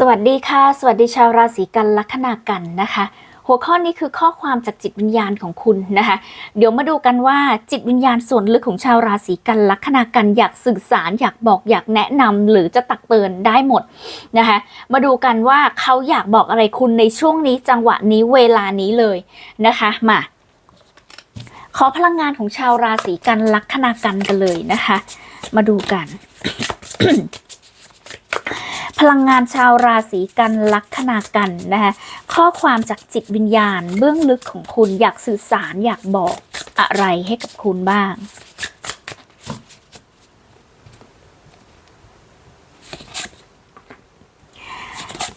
สวัสดีค่ะ สวัสดีชาวราศีกันลัคนากันนะคะ หัวข้อนี้คือข้อความจากจิตวิญญาณของคุณนะคะ เดี๋ยวมาดูกันว่าจิตวิญญาณส่วนลึกของชาวราศีกันลัคนากันอยากสื่อสารอยากบอกอยากแนะนำหรือจะตักเตือนได้หมดนะคะ มาดูกันว่าเขาอยากบอกอะไรคุณในช่วงนี้จังหวะนี้เวลานี้เลยนะคะมาขอพลังงานของชาวราศีกันลัคนากันกันเลยนะคะ มาดูกัน พลังงานชาวราศีกันลัคนากันนะคะข้อความจากจิตวิญญาณ เบื้องลึกของคุณอยากสื่อสารอยากบอกอะไรให้กับคุณบ้าง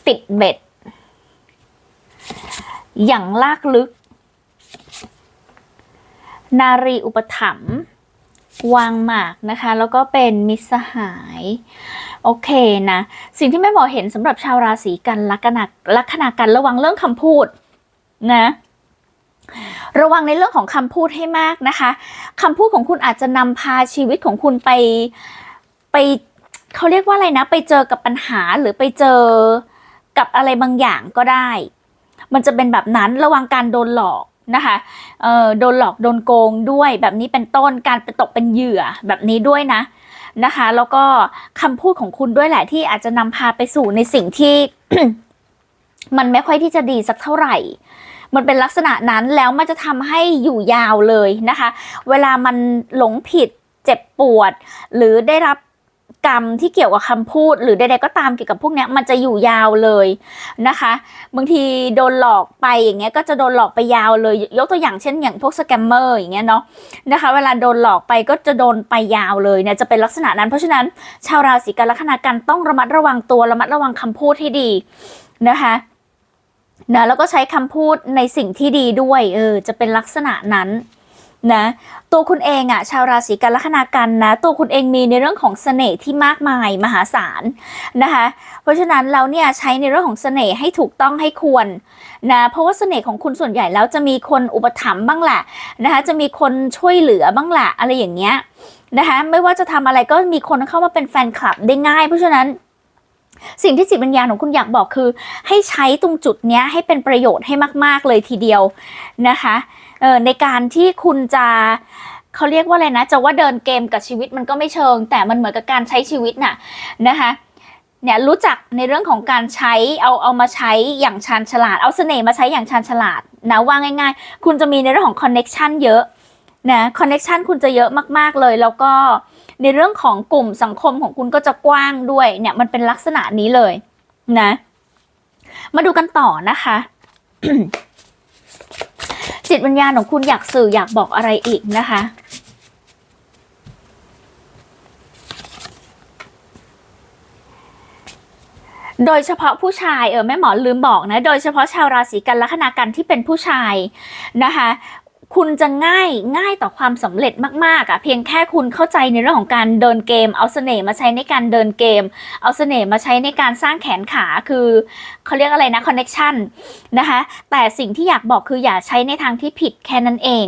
ติดเบ็ด อย่างลากลึก นารีอุปถัมภ์วางหมากนะคะ แล้วก็เป็นมิสหาย โอเคนะ สิ่งที่แม่หมอเห็นสำหรับชาวราศีกันลัคนาลัคนากันระวังเรื่องคำพูดนะ ระวังในเรื่องของคำพูดให้มากนะคะคำพูดของคุณอาจจะนำพาชีวิตของคุณไปไปเขาเรียกว่าอะไรนะ ไปเจอกับปัญหาหรือไปเจอกับอะไรบางอย่างก็ได้ มันจะเป็นแบบนั้นระวังการโดนหลอกนะคะโดนหลอกโดนโกงด้วยแบบนี้เป็นต้นการไปตกเป็นเหยื่อแบบนี้ด้วยนะ นะคะ แล้วก็คำพูดของคุณด้วยแหละที่อาจจะนำพาไปสู่ในสิ่งที่ มันไม่ค่อยที่จะดีสักเท่าไหร่ มันเป็นลักษณะนั้นแล้วมันจะทำให้อยู่ยาวเลยนะคะ เวลามันหลงผิดเจ็บปวด หรือได้รับ กรรมที่เกี่ยวกับคำพูด หรือใดๆก็ตามเกี่ยวกับพวกนี้มันจะอยู่ยาวเลยนะคะบางทีโดนหลอกไปอย่างเงี้ยก็จะโดนหลอกไปยาวเลย ยกตัวอย่างเช่นอย่างพวกสแกมเมอร์อย่างเงี้ยเนาะนะคะ เวลาโดนหลอกไปก็จะโดนไปยาวเลยเนี่ยจะเป็นลักษณะนั้น เพราะฉะนั้นชาวราศีกันลัคนากันต้องระมัดระวังตัวระมัดระวังคำพูดให้ดีนะคะนะแล้วก็ใช้คำพูดในสิ่งที่ดีด้วยเออจะเป็นลักษณะนั้น นะตัวคุณเองอะชาวราศีกันลัคนากันนะ ตัวคุณเองมีในเรื่องของเสน่ห์ที่มากมายมหาศาลนะคะ เพราะฉะนั้นเราเนี่ยใช้ในเรื่องของเสน่ห์ให้ถูกต้องให้ควรนะเพราะว่าเสน่ห์ของคุณส่วนใหญ่แล้วจะมีคนอุปถัมภ์บ้างแหละนะคะจะมีคนช่วยเหลือบ้างแหละอะไรอย่างเงี้ยนะคะไม่ว่าจะทำอะไรก็มีคนเข้ามาเป็นแฟนคลับได้ง่าย เพราะฉะนั้น สิ่งที่จิตวิญญาณของคุณอยากบอกคือ ให้ใช้ตรงจุดนี้ให้เป็นประโยชน์ให้มาก ๆ เลยทีเดียวนะคะในการที่คุณจะเขาเรียกว่าอะไรนะ จะว่าเดินเกมกับชีวิตมันก็ไม่เชิง แต่มันเหมือนกับการใช้ชีวิตน่ะนะคะเนี่ยรู้จักในเรื่องของการใช้เอาเอามาใช้อย่างชาญฉลาด เอาเสน่ห์มาใช้อย่างชาญฉลาดนะว่าง่าย ๆ คุณจะมีในเรื่องของคอนเน็ชันเยอะนะคอนเน็ชันคุณจะเยอะมาก ๆเลยแล้วก็ ในเรื่องของกลุ่มสังคมของคุณก็จะกว้างด้วยเนี่ยมันเป็นลักษณะนี้เลยนะ มาดูกันต่อนะคะจิตวิญญาณของคุณอยากสื่ออยากบอกอะไรอีกนะคะ โดยเฉพาะผู้ชายเออแม่หมอลืมบอกนะ โดยเฉพาะชาวราศีกันลัคนากันที่เป็นผู้ชายนะคะ คุณจะง่ายง่ายต่อความสำเร็จมากๆอะ่ะเพียงแค่คุณเข้าใจในเรื่องของการเดินเกม เอาเสน่ห์มาใช้ในการเดินเกม เอาเสน่ห์มาใช้ในการสร้างแขนขาคือเขาเรียกอะไรนะคอนเน็ชันนะคะแต่สิ่งที่อยากบอกคืออย่าใช้ในทางที่ผิดแค่นั้นเอง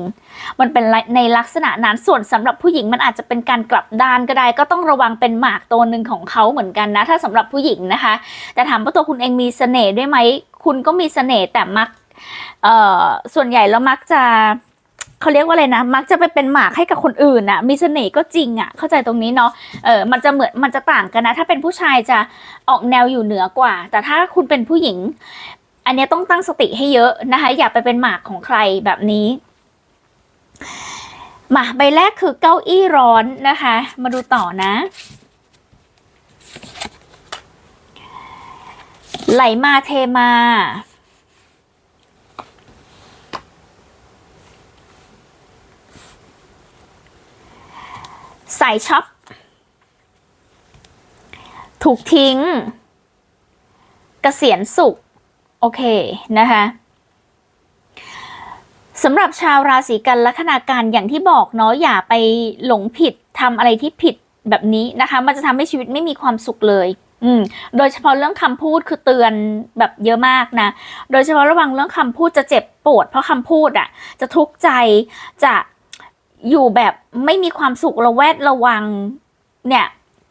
มันเป็นในลักษณะนั้นส่วนสำหรับผู้หญิงมันอาจจะเป็นการกลับด้านก็ได้ ก็ต้องระวังเป็นหมากตัวหนึ่งของเขาเหมือนกันนะถ้าสำหรับผู้หญิงนะคะ แต่ถามว่าตัวคุณเองมีเสน่ห์ด้วยไหมคุณก็มีเสน่ห์แต่มักส่วนใหญ่แล้วมักจะ เขาเรียกว่าอะไรนะ มักจะไปเป็นหมากให้กับคนอื่นอะมีเสน่ห์ก็จริงอะเข้าใจตรงนี้เนาะเออมันจะเหมือนมันจะต่างกันนะ ถ้าเป็นผู้ชายจะออกแนวอยู่เหนือกว่า แต่ถ้าคุณเป็นผู้หญิง อันนี้ต้องตั้งสติให้เยอะนะคะ อย่าไปเป็นหมากของใครแบบนี้มาใบแรกคือเก้าอี้ร้อนนะคะ มาดูต่อนะไหลมาเทมา สายช็อป ถูกทิ้งกเกษียณสุข โอเค นะคะสำหรับชาวราศีกันลัคนาการอย่างที่บอกเนาะอย่าไปหลงผิดทำอะไรที่ผิดแบบนี้นะคะ มันจะทำให้ชีวิตไม่มีความสุขเลย อืม โดยเฉพาะเรื่องคำพูดคือเตือนแบบเยอะมากนะ โดยเฉพาะระวังเรื่องคำพูดจะเจ็บปวด เพราะคำพูดอะ่ะ จะทุกข์ใจจะ อยู่แบบไม่มีความสุขระแวดระวัง เนี่ย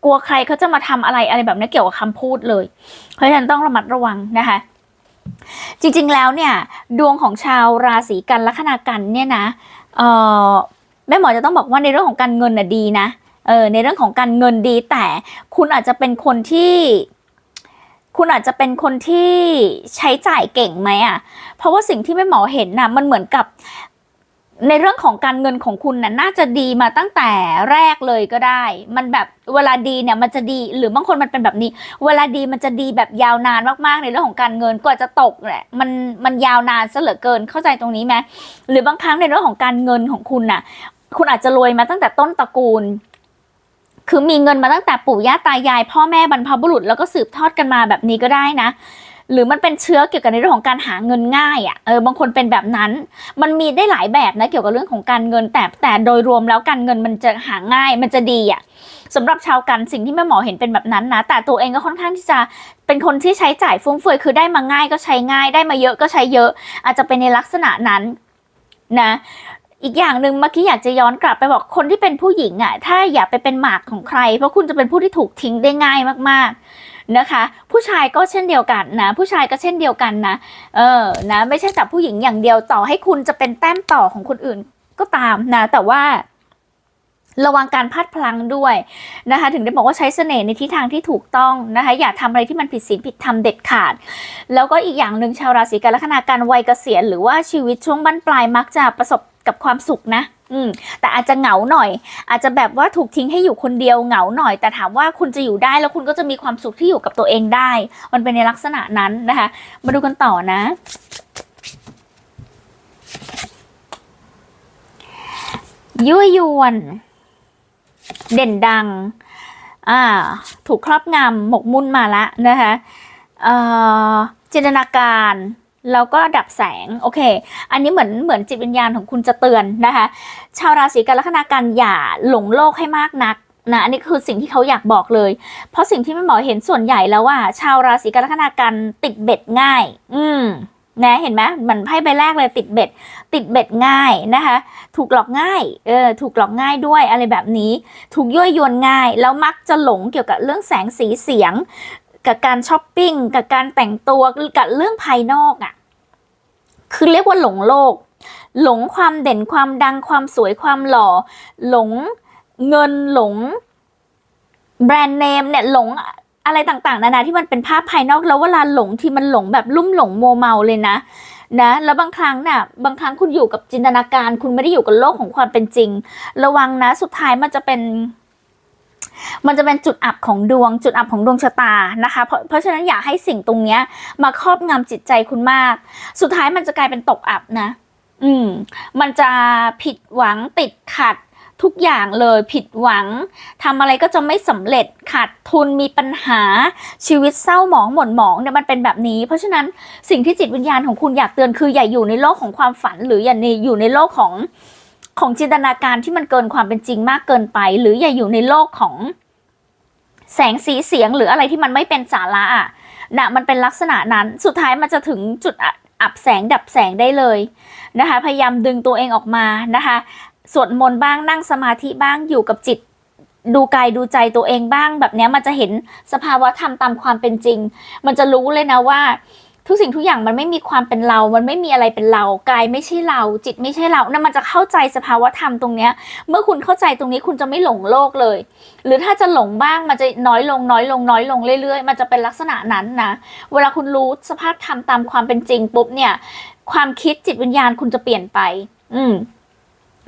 กลัวใครเขาจะมาทำอะไรอะไรแบบนี้เกี่ยวกับคำพูดเลย เพราะฉะนั้นต้องระมัดระวังนะคะ จริงๆแล้วเนี่ย ดวงของชาวราศีกันลัคนากันเนี่ยนะเออแม่หมอจะต้องบอกว่าในเรื่องของการเงินน่ะดีนะเออในเรื่องของการเงินดีแต่คุณอาจจะเป็นคนที่คุณอาจจะเป็นคนที่ใช้จ่ายเก่งไหมอะ เพราะว่าสิ่งที่แม่หมอเห็นน่ะมันเหมือนกับ ในเรื่องของการเงินของคุณน่ะน่าจะดีมาตั้งแต่แรกเลยก็ได้ มันแบบเวลาดีเนี่ยมันจะดีหรือบางคนมันเป็นแบบนี้ เวลาดีมันจะดีแบบยาวนานมากๆ ในเรื่องของการเงินกว่าจะตกแหละมันมันยาวนานซะเหลือเกินเข้าใจตรงนี้ไหมหรือบางครั้งในเรื่องของการเงินของคุณน่ะ คุณอาจจะรวยมาตั้งแต่ต้นตระกูลคือมีเงินมาตั้งแต่ปู่ย่าตายาย พ่อแม่บรรพบุรุษแล้วก็สืบทอดกันมาแบบนี้ก็ได้นะ หรือมันเป็นเชื้อเกี่ยวกับในเรื่องของการหาเงินง่ายอะ่ะเออบางคนเป็นแบบนั้น มันมีได้หลายแบบนะเกี่ยวกับเรื่องของการเงิน แต่แต่โดยรวมแล้วการเงินมันจะหาง่าย มันจะดีอะ่ะสำหรับชาวกันสิ่งที่แม่หมอเห็นเป็นแบบนั้นนะ แต่ตัวเองก็ค่อนข้างที่จะเป็นคนที่ใช้จ่ายฟุ่มเฟือยคือได้มาง่ายก็ใช้ง่าย ได้มาเยอะก็ใช้เยอะ อาจจะเป็นในลักษณะนั้นนะอีกอย่างหนึ่งเมื่อกี้อยากจะย้อนกลับไปบอกคนที่เป็นผู้หญิงอะถ้าอย่าไปเป็นหมากของใคร เพราะคุณจะเป็นผู้ที่ถูกทิ้งได้ง่ายมากๆ นะคะ ผู้ชายก็เช่นเดียวกันนะ ผู้ชายก็เช่นเดียวกันนะ เออนะไม่ใช่แต่ผู้หญิงอย่างเดียวต่อให้คุณจะเป็นแต้มต่อของคนอื่นก็ตามนะ แต่ว่าระวังการพลาดพลั้งด้วยนะคะ ถึงได้บอกว่าใช้เสน่ห์ในทิศทางที่ถูกต้องนะคะ อย่าทำอะไรที่มันผิดศีลผิดธรรมเด็ดขาด แล้วก็อีกอย่างหนึ่งชาวราศีกันลัคนาการวัยเกษียณหรือว่าชีวิตช่วงบั้นปลายมักจะประสบกับความสุขนะ อืมแต่อาจจะเหงาหน่อย อาจจะแบบว่าถูกทิ้งให้อยู่คนเดียวเหงาหน่อย แต่ถามว่าคุณจะอยู่ได้แล้วคุณก็จะมีความสุขที่อยู่กับตัวเองได้ มันเป็นในลักษณะนั้นนะคะ มาดูกันต่อนะยั่วยวน เด่นดัง อ่า ถูกครอบงำหมกมุ่นมาละนะคะ เอ่อจินตนาการ แล้วก็ดับแสงโอเค อันนี้เหมือนเหมือนจิตวิญญาณของคุณจะเตือนนะคะ ชาวราศีกันลัคนาการอย่าหลงโลกให้มากนักนะอันนี้คือสิ่งที่เขาอยากบอกเลย เพราะสิ่งที่แม่หมอเห็นส่วนใหญ่แล้วว่า ชาวราศีกันลัคนาการติดเบ็ดง่าย อืมนะเห็นไหมเหมือนไพ่ใบแรกเลยติดเบ็ด ติดเบ็ดง่ายนะคะ ถูกหลอกง่ายเออถูกหลอกง่ายด้วยอะไรแบบนี้ ถูกยั่วยวนง่าย แล้วมักจะหลงเกี่ยวกับเรื่องแสงสีเสียง กับการช้อปปิ้งกับการแต่งตัวกับเรื่องภายนอกอะ่ะ คือเรียกว่าหลงโลก หลงความเด่นความดังความสวยความหล่อ หลงเงินหลง แบรนด์เนมเนี่ยหลงอะไรต่างๆ นานาที่มันเป็นภาพภายนอกแล้วเวลาหลงที่มันหลงแบบลุ่มหลงโมเมาเลยนะนะแล้วบางครั้งน่ะบางครั้งคุณอยู่กับจินตนาการ คุณไม่ได้อยู่กับโลกของความเป็นจริง ระวังนะสุดท้ายมันจะเป็น มันจะเป็นจุดอับของดวง จุดอับของดวงชะตานะคะ เพราะเพราะฉะนั้นอย่าให้สิ่งตรงเนี้ย มาครอบงำจิตใจคุณมาก สุดท้ายมันจะกลายเป็นตกอับนะ อืม มันจะผิดหวังติดขัดทุกอย่างเลยผิดหวังทำอะไรก็จะไม่สำเร็จขาดทุนมีปัญหาชีวิตเศร้าหมองหม่นหมองเนี่ยมันเป็นแบบนี้ เพราะฉะนั้นสิ่งที่จิตวิญญาณของคุณอยากเตือนคืออย่าอยู่ในโลกของความฝัน หรืออย่าในอยู่ในโลกของ ของจินตนาการที่มันเกินความเป็นจริงมากเกินไป หรืออย่าอยู่ในโลกของแสงสีเสียงหรืออะไรที่มันไม่เป็นสาระอะนะมันเป็นลักษณะนั้นสุดท้ายมันจะถึงจุดอับแสงดับแสงได้เลยนะคะ พยายามดึงตัวเองออกมานะคะสวดมนต์บ้างนั่งสมาธิบ้างอยู่กับจิต ดูกายดูใจตัวเองบ้างแบบนี้มันจะเห็นสภาวะธรรมตามความเป็นจริง มันจะรู้เลยนะว่า ทุกสิ่งทุกอย่างมันไม่มีความเป็นเรา มันไม่มีอะไรเป็นเรา กายไม่ใช่เรา จิตไม่ใช่เรานั่นมันจะเข้าใจสภาวะธรรมตรงเนี้ย เมื่อคุณเข้าใจตรงนี้คุณจะไม่หลงโลกเลย หรือถ้าจะหลงบ้างมันจะน้อยลงน้อยลงน้อยลงเรื่อยๆ มันจะเป็นลักษณะนั้นนะ เวลาคุณรู้สภาพธรรมตามความเป็นจริงปุ๊บเนี่ย ความคิดจิตวิญญาณคุณจะเปลี่ยนไป อืม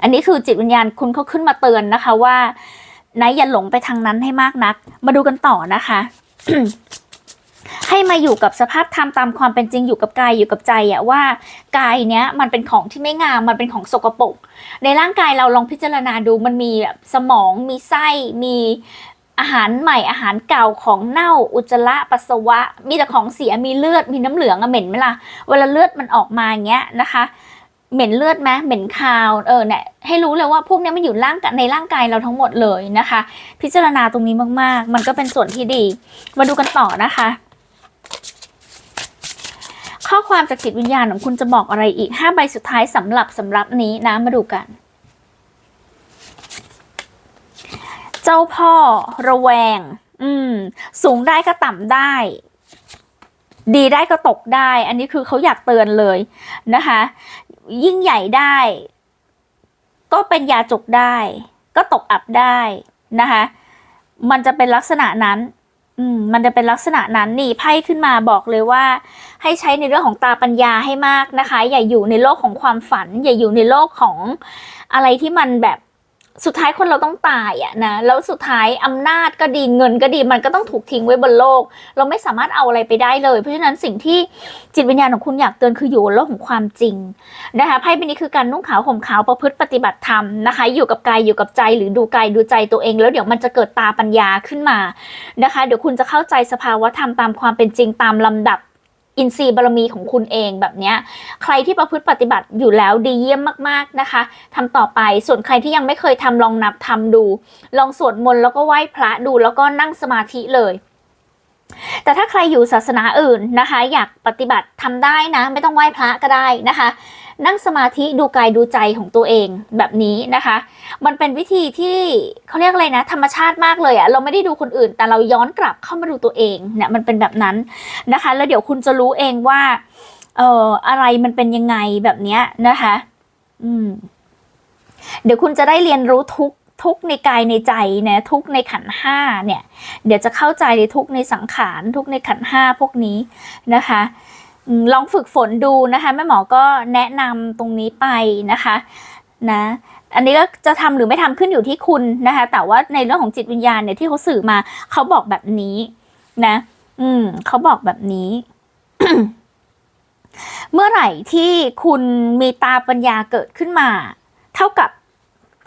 อันนี้คือจิตวิญญาณคุณเขาขึ้นมาเตือนนะคะว่า นายอย่าหลงไปทางนั้นให้มากนัก มาดูกันต่อนะคะ ให้มาอยู่กับสภาพธรรมตามความเป็นจริงอยู่กับกายอยู่กับใจอะว่ากายเนี้ยมันเป็นของที่ไม่งามมันเป็นของสกปรกในร่างกายเราลองพิจารณาดูมันมีแบบสมองมีไส้มีอาหารใหม่อาหารเก่าของเน่าอุจจาระปัสสาวะ มีแต่ของเสียมีเลือดมีน้ำเหลืองอะเหม็นไหมล่ะเวลาเลือดมันออกมาอย่างเงี้ยนะคะเหม็นเลือดไหมเหม็นคาวเออเนี่ยให้รู้เลยว่าพวกนี้มันอยู่ร่างในร่างกายเราทั้งหมดเลยนะคะ พิจารณาตรงนี้มากๆ มันก็เป็นส่วนที่ดี มาดูกันต่อนะคะ ข้อความจากจิตวิญญาณของคุณจะบอกอะไรอีกห้าใบสุดท้ายสำหรับสำหรับนี้นะ มาดูกัน เจ้าพ่อระแวง อืม สูงได้ก็ต่ำได้ ดีได้ก็ตกได้ อันนี้คือเขาอยากเตือนเลยนะคะ ยิ่งใหญ่ได้ ก็เป็นยาจกได้ ก็ตกอับได้นะคะ มันจะเป็นลักษณะนั้น อืมมันจะเป็นลักษณะนั้นนี่ไพ่ขึ้นมาบอกเลยว่า ให้ใช้ในเรื่องของตาปัญญาให้มากนะคะ อย่าอยู่ในโลกของความฝัน อย่าอยู่ในโลกของอะไรที่มันแบบ สุดท้ายคนเราต้องตายอะนะแล้วสุดท้ายอำนาจก็ดีเงินก็ดีมันก็ต้องถูกทิ้งไว้บนโลก เราไม่สามารถเอาอะไรไปได้เลย เพราะฉะนั้นสิ่งที่จิตวิญญาณของคุณอยากเตือนคืออยู่บนโลกของความจริงนะคะไพ่ใบนี้คือการนุ่งขาวห่มขาวประพฤติปฏิบัติธรรมนะคะ อยู่กับกายอยู่กับใจหรือดูกายดูใจตัวเอง แล้วเดี๋ยวมันจะเกิดตาปัญญาขึ้นมานะคะ เดี๋ยวคุณจะเข้าใจสภาวะธรรมตามความเป็นจริงตามลำดับ อินทรีย์บารมีของคุณเองแบบนี้ใครที่ประพฤติปฏิบัติอยู่แล้วดีเยี่ยมมากๆนะคะทำต่อไปส่วนใครที่ยังไม่เคยทำลองนับทำดู ลองสวดมนต์แล้วก็ไหว้พระดูแล้วก็นั่งสมาธิเลยแต่ถ้าใครอยู่ศาสนาอื่นนะคะ อยากปฏิบัติทำได้นะ ไม่ต้องไหว้พระก็ได้นะคะ นั่งสมาธิดูกายดูใจของตัวเองแบบนี้นะคะ มันเป็นวิธีที่เขาเรียกอะไรนะ ธรรมชาติมากเลยอะเราไม่ได้ดูคนอื่น แต่เราย้อนกลับเข้ามาดูตัวเองเนี่ยมันเป็นแบบนั้นนะคะ แล้วเดี๋ยวคุณจะรู้เองว่าเอ่ออะไรมันเป็นยังไงแบบเนี้ยนะคะ อืม เดี๋ยวคุณจะได้เรียนรู้ทุกทุกในกายในใจนะทุกในขันห้าเนี่ย เดี๋ยวจะเข้าใจในทุกในสังขาร ทุกในขันห้าพวกนี้นะคะ ลองฝึกฝนดูนะคะแม่หมอก็แนะนำตรงนี้ไปนะคะนะอันนี้ก็จะทำหรือไม่ทำขึ้นอยู่ที่คุณนะคะ แต่ว่าในเรื่องของจิตวิญญาณเนี่ยที่เขาสื่อมาเขาบอกแบบนี้นะ อืมเขาบอกแบบนี้ เมื่อไหร่ที่คุณมีตาปัญญาเกิดขึ้นมา เท่ากับ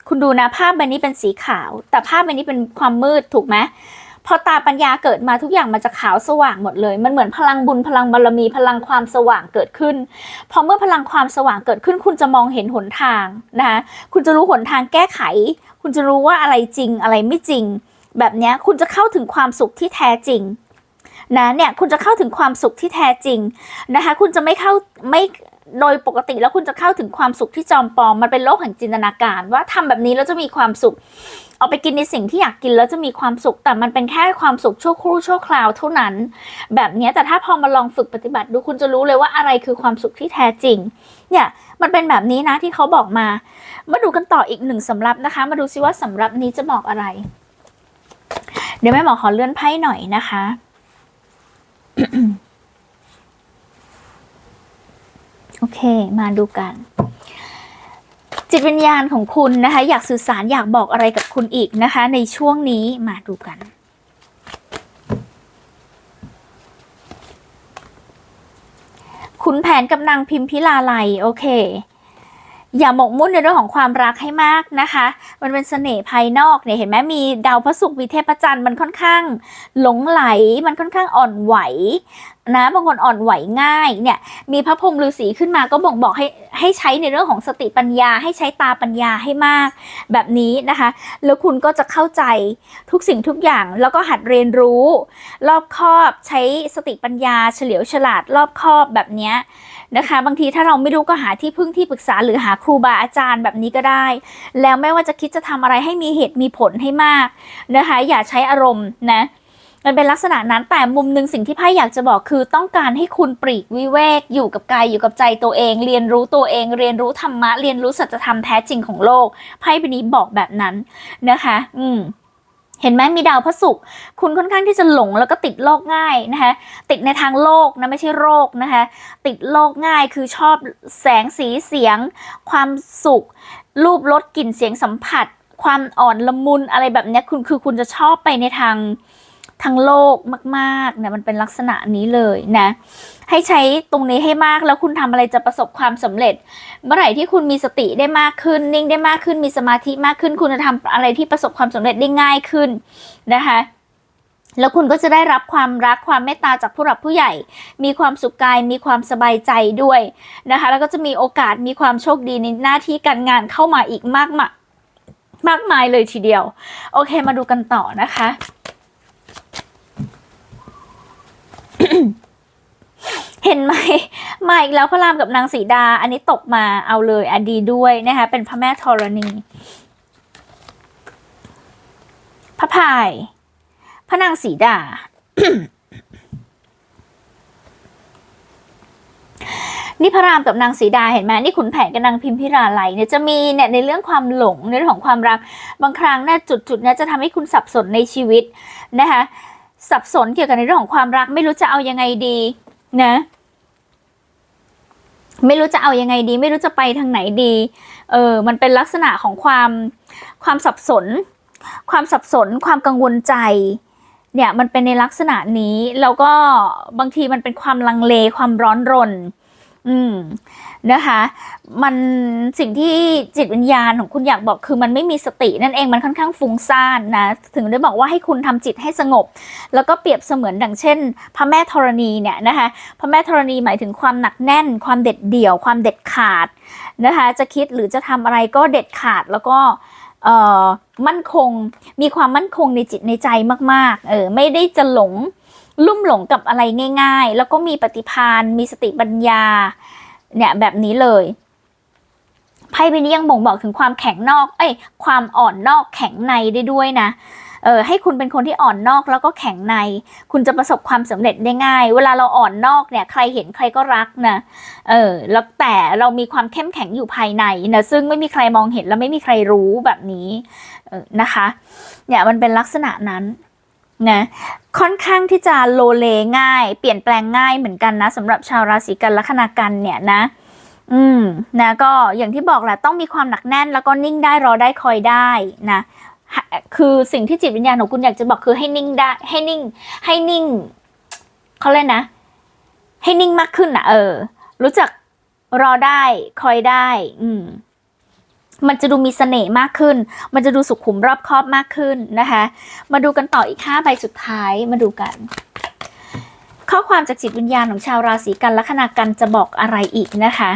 คุณดูนะภาพใบนี้เป็นสีขาว แต่ภาพใบนี้เป็นความมืดถูกไหม พอตาปัญญาเกิดมาทุกอย่างมันจะขาวสว่างหมดเลย มันเหมือนพลังบุญพลังบารมีพลังความสว่างเกิดขึ้น พอเมื่อพลังความสว่างเกิดขึ้น คุณจะมองเห็นหนทางนะคะคุณจะรู้หนทางแก้ไข คุณจะรู้ว่าอะไรจริงอะไรไม่จริง แบบเนี้ยคุณจะเข้าถึงความสุขที่แท้จริงนะเนี่ยคุณจะเข้าถึงความสุขที่แท้จริงนะคะ คุณจะไม่เข้าไม่ โดยปกติแล้วคุณจะเข้าถึงความสุขที่จอมปลอมมันเป็นโลกแห่งจินตนาการ ว่าทำแบบนี้แล้วจะมีความสุข เอาไปกินในสิ่งที่อยากกินแล้วจะมีความสุข แต่มันเป็นแค่ความสุขชั่วครู่ชั่วคราวเท่านั้น แบบนี้แต่ถ้าพอมาลองฝึกปฏิบัติดูคุณจะรู้เลยว่าอะไรคือความสุขที่แท้จริง เนี่ยมันเป็นแบบนี้นะที่เขาบอกมา มาดูกันต่ออีกหนึ่งสำรับนะคะ มาดูซิว่าสำรับนี้จะบอกอะไร เดี๋ยวแม่หมอขอเลื่อนไพ่หน่อยนะคะ โอเค มาดูกัน จิตวิญญาณของคุณนะคะ อยากสื่อสารอยากบอกอะไรกับคุณอีกนะคะ ในช่วงนี้มาดูกันขุนแผนกับนางพิมพิลาไลโอเค อย่าหมกมุ่นในเรื่องของความรักให้มากนะคะ มันเป็นเสน่ห์ภายนอกเนี่ยเห็นไหมมีดาวพระศุกร์มีเทพจันทร์มันค่อนข้างหลงไหล มันค่อนข้างอ่อนไหวนะบางคนอ่อนไหวง่ายเนี่ยมีพระพรหมฤาษีขึ้นมาก็บอกบอกให้ให้ใช้ในเรื่องของสติปัญญา ให้ใช้ตาปัญญาให้มาก แบบนี้นะคะ แล้วคุณก็จะเข้าใจทุกสิ่งทุกอย่างแล้วก็หัดเรียนรู้ รอบคอบใช้สติปัญญาเฉลียวฉลาดรอบคอบแบบเนี้ย นะคะ บางทีถ้าเราไม่รู้ก็หาที่พึ่งที่ปรึกษาหรือหาครูบาอาจารย์แบบนี้ก็ได้ แล้วไม่ว่าจะคิดจะทำอะไรให้มีเหตุมีผลให้มากนะคะ อย่าใช้อารมณ์นะมันเป็นลักษณะนั้นแต่มุมหนึ่งสิ่งที่ไพ่อยากจะบอกคือต้องการให้คุณปรีกวิเวกอยู่กับกายอยู่กับใจตัวเอง เรียนรู้ตัวเอง เรียนรู้ธรรมะเรียนรู้สัจธรรมแท้จริงของโลกไพ่ใบนี้บอกแบบนั้นนะคะ อืม เห็นไหมมีดาวพระศุกร์คุณค่อนข้างที่จะหลงแล้วก็ติดโลกง่ายนะคะ ติดในทางโลกนะไม่ใช่โรคนะคะ ติดโลกง่ายคือชอบแสงสีเสียง ความสุข รูปรสกลิ่นเสียงสัมผัส ความอ่อนละมุนอะไรแบบนี้คุณคือคุณจะชอบไปในทาง ทางโลกมากๆเนี่ยมันเป็นลักษณะนี้เลยนะ ให้ใช้ตรงนี้ให้มากแล้วคุณทำอะไรจะประสบความสำเร็จ เมื่อไหร่ที่คุณมีสติได้มากขึ้น นิ่งได้มากขึ้นมีสมาธิมากขึ้น คุณจะทำอะไรที่ประสบความสำเร็จได้ง่ายขึ้นนะคะแล้วคุณก็จะได้รับความรักความเมตตาจากผู้หลักผู้ใหญ่ มีความสุขกาย มีความสบายใจด้วยนะคะ แล้วก็จะมีโอกาสมีความโชคดีในหน้าที่การงานเข้ามาอีกมากมากมากมายเลยทีเดียว โอเคมาดูกันต่อนะคะ เห็นไหมมาอีกแล้วพระรามกับนางสีดา อันนี้ตกมาเอาเลยอดีด้วยนะคะเป็นพระแม่ธรณีพระพาย พระนางสีดา นี่พระรามกับนางสีดาเห็นไหมนี่ขุนแผนกับนางพิมพิราไลเนี่ยจะมีเนี่ยในเรื่องความหลงในเรื่องของความรัก บางครั้งเนี่ยจุดจุดๆเนี่ยจะทำให้คุณสับสนในชีวิตนะคะ สับสนเกี่ยวกับในเรื่องของความรัก ไม่รู้จะเอายังไงดีนะ ไม่รู้จะเอายังไงดี ไม่รู้จะไปทางไหนดี เออ มันเป็นลักษณะของความความสับสน ความสับสน ความกังวลใจ เนี่ยมันเป็นในลักษณะนี้ แล้วก็บางทีมันเป็นความลังเลความร้อนรน อืมนะคะ มันสิ่งที่จิตวิญญาณของคุณอยากบอกคือมันไม่มีสตินั่นเองมันค่อนข้างฟุ้งซ่านนะถึงได้บอกว่าให้คุณทำจิตให้สงบ แล้วก็เปรียบเสมือนดังเช่น พระแม่ธรณีเนี่ยนะคะพระแม่ธรณีหมายถึงความหนักแน่น ความเด็ดเดี่ยว ความเด็ดขาดนะคะจะคิดหรือจะทำอะไรก็เด็ดขาดแล้วก็มั่นคงมีความมั่นคงในจิตในใจมากๆเออไม่ได้จะหลง ลุ่มหลงกับอะไรง่าย ๆ แล้วก็มีปฏิภาณมีสติปัญญา เนี่ยแบบนี้เลยไพ่ใบนี้ยังบ่งบอกถึงความแข็งนอก เอ้ย ความอ่อนนอกแข็งในได้ด้วยนะเออให้คุณเป็นคนที่อ่อนนอกแล้วก็แข็งใน คุณจะประสบความสำเร็จได้ง่าย เวลาเราอ่อนนอกเนี่ยใครเห็นใครก็รักนะเออแล้วแต่เรามีความเข้มแข็งอยู่ภายในนะซึ่งไม่มีใครมองเห็นและไม่มีใครรู้แบบนี้ออนะคะเนี่ยมันเป็นลักษณะนั้น นะค่อนข้างที่จะโลเลง่าย เปลี่ยนแปลงง่ายเหมือนกันนะสำหรับชาวราศีกันลัคนากันเนี่ยนะ อืมนะก็อย่างที่บอกแหละต้องมีความหนักแน่นแล้วก็นิ่งได้รอได้คอยได้นะคือสิ่งที่จิตวิญญาณของคุณอยากจะบอกคือให้นิ่งได้ให้นิ่ง ให้นิ่งเขาเลยกนะ ให้นิ่งมากขึ้นนะเออ รู้จักรอได้คอยได้ อืม มันจะดูมีเสน่ห์มากขึ้น มันจะดูสุขุมรอบคอบมากขึ้นนะคะ มาดูกันต่ออีกห้าใบสุดท้ายมาดูกัน ข้อความจากจิตวิญญาณของชาวราศีกันลัคนากันจะบอกอะไรอีกนะคะ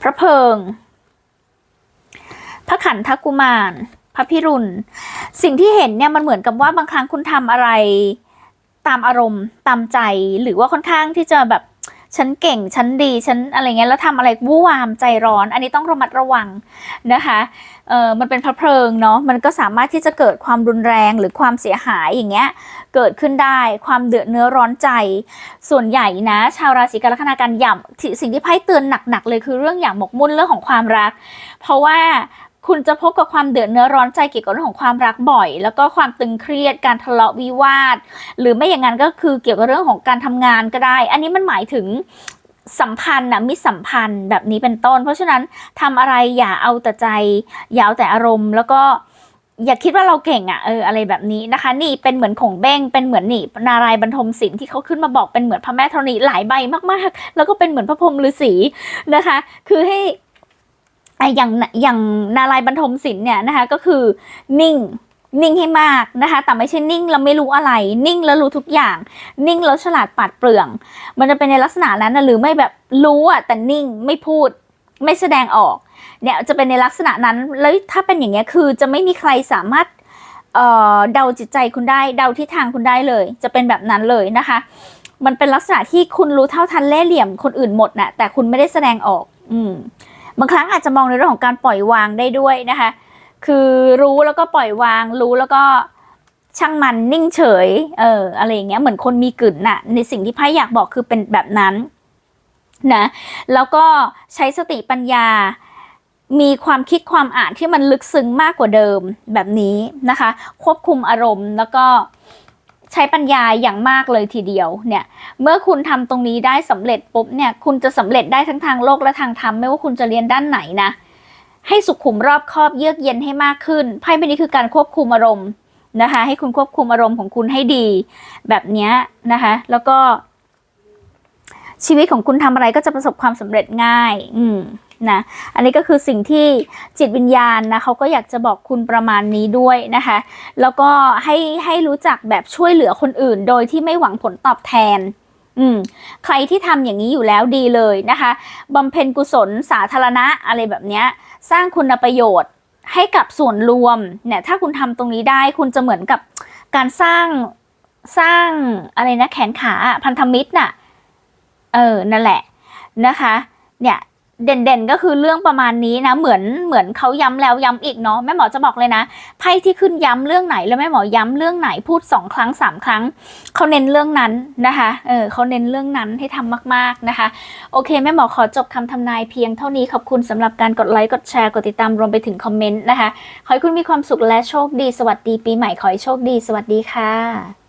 พระเพิง พระขันทกุมาร พระพิรุณ สิ่งที่เห็นเนี่ยมันเหมือนกับว่าบางครั้งคุณทำอะไรตามอารมณ์ตามใจหรือว่าค่อนข้างที่จะแบบ ฉันเก่งฉันดีฉันอะไรเงี้ยแล้วทำอะไรวู่วามใจร้อน อันนี้ต้องระมัดระวังนะคะเออมันเป็นพระเพลิงเนาะมันก็สามารถที่จะเกิดความรุนแรงหรือความเสียหายอย่างเงี้ยเกิดขึ้นได้ความเดือดเนื้อร้อนใจ ส่วนใหญ่นะ ชาวราศีกันลัคนาการย่ำสิ่งที่ไพ่เตือนหนักๆเลยคือเรื่องอย่างหมกมุ่นเรื่องของความรัก เพราะว่า คุณจะพบกับความเดือดเนื้อร้อนใจเกี่ยวกับเรื่องของความรักบ่อย แล้วก็ความตึงเครียดการทะเลาะวิวาท หรือไม่อย่างนั้นก็คือเกี่ยวกับเรื่องของการทำงานก็ได้ อันนี้มันหมายถึงสัมพันธ์นะมิสัมพันธ์แบบนี้เป็นต้น เพราะฉะนั้นทำอะไรอย่าเอาแต่ใจ อย่าเอาแต่อารมณ์ แล้วก็อย่าคิดว่าเราเก่งอะ่ะเอออะไรแบบนี้นะคะ นี่เป็นเหมือนของเบ้งเป็นเหมือนนี่นารายบรรทมศิลป์ที่เขาขึ้นมาบอกเป็นเหมือนพระแม่ธรณีหลายใบมากๆ แล้วก็เป็นเหมือนพระพรหมฤาษีนะคะ คือให้ ออย่างอย่างนารายบรรทมศิลป์เนี่ยนะคะก็คือนิ่งนิ่งให้มากนะคะ แต่ไม่ใช่นิ่งแล้วไม่รู้อะไร นิ่งแล้วรู้ทุกอย่าง นิ่งแล้วฉลาดปาดเปรื่อง มันจะเป็นในลักษณะนั้นนะหรือไม่แบบรู้อะแต่นิ่งไม่พูดไม่แสดงออก เนี่ยจะเป็นในลักษณะนั้น แล้วถ้าเป็นอย่างเงี้ยคือจะไม่มีใครสามารถเอ่อเดาจิตใจคุณได้ เดาทิศทางคุณได้เลย จะเป็นแบบนั้นเลยนะคะ มันเป็นลักษณะที่คุณรู้เท่าทันเล่เหลี่ยมคนอื่นหมดนะแต่คุณไม่ได้แสดงออก อืม บางครั้งอาจจะมองในเรื่องของการปล่อยวางได้ด้วยนะคะ คือรู้แล้วก็ปล่อยวาง รู้แล้วก็ช่างมันนิ่งเฉย เอออะไรอย่างเงี้ยเหมือนคนมีกลิ่นน่ะ ในสิ่งที่ไพ่อยากบอกคือเป็นแบบนั้นนะแล้วก็ใช้สติปัญญา มีความคิดความอ่านที่มันลึกซึ้งมากกว่าเดิมแบบนี้นะคะ ควบคุมอารมณ์แล้วก็ ใช้ปัญญาอย่างมากเลยทีเดียวเนี่ยเมื่อคุณทำตรงนี้ได้สำเร็จปุ๊บเนี่ยคุณจะสำเร็จได้ทั้งทางโลกและทางธรรมไม่ว่าคุณจะเรียนด้านไหนนะให้สุขุมรอบคอบเยือกเย็นให้มากขึ้นไพ่ใบนี้คือการควบคุมอารมณ์นะคะให้คุณควบคุมอารมณ์ของคุณให้ดี แบบนี้นะคะแล้วก็ชีวิตของคุณทำอะไรก็จะประสบความสำเร็จง่าย อืม นะอันนี้ก็คือสิ่งที่จิตวิญญาณนะเขาก็อยากจะบอกคุณประมาณนี้ด้วยนะคะ แล้วก็ให้ให้รู้จักแบบช่วยเหลือคนอื่น โดยที่ไม่หวังผลตอบแทนอืมใครที่ทำอย่างนี้อยู่แล้วดีเลยนะคะบำเพ็ญกุศลสาธารณะอะไรแบบเนี้ยสร้างคุณประโยชน์ให้กับส่วนรวมเนี่ยถ้าคุณทำตรงนี้ได้คุณจะเหมือนกับการสร้างสร้างอะไรนะแขนขาพันธมิตรน่ะเออนั่นแหละนะคะ เนี่ย เด่นๆ ก็คือเรื่องประมาณนี้นะ เหมือนเหมือนเขาย้ำแล้วย้ำอีกเนาะแม่หมอจะบอกเลยนะไพ่ที่ขึ้นย้ำเรื่องไหนแล้วแม่หมอย้ำเรื่องไหนพูดสองครั้งสามครั้งเขาเน้นเรื่องนั้นนะคะเออเขาเน้นเรื่องนั้นให้ทำมากๆนะคะ โอเคแม่หมอขอจบคำทำนายเพียงเท่านี้ขอบคุณสำหรับการกดไลค์กดแชร์กดติดตามรวมไปถึงคอมเมนต์นะคะขอให้คุณมีความสุขและโชคดี สวัสดีปีใหม่ขอให้โชคดี สวัสดีค่ะ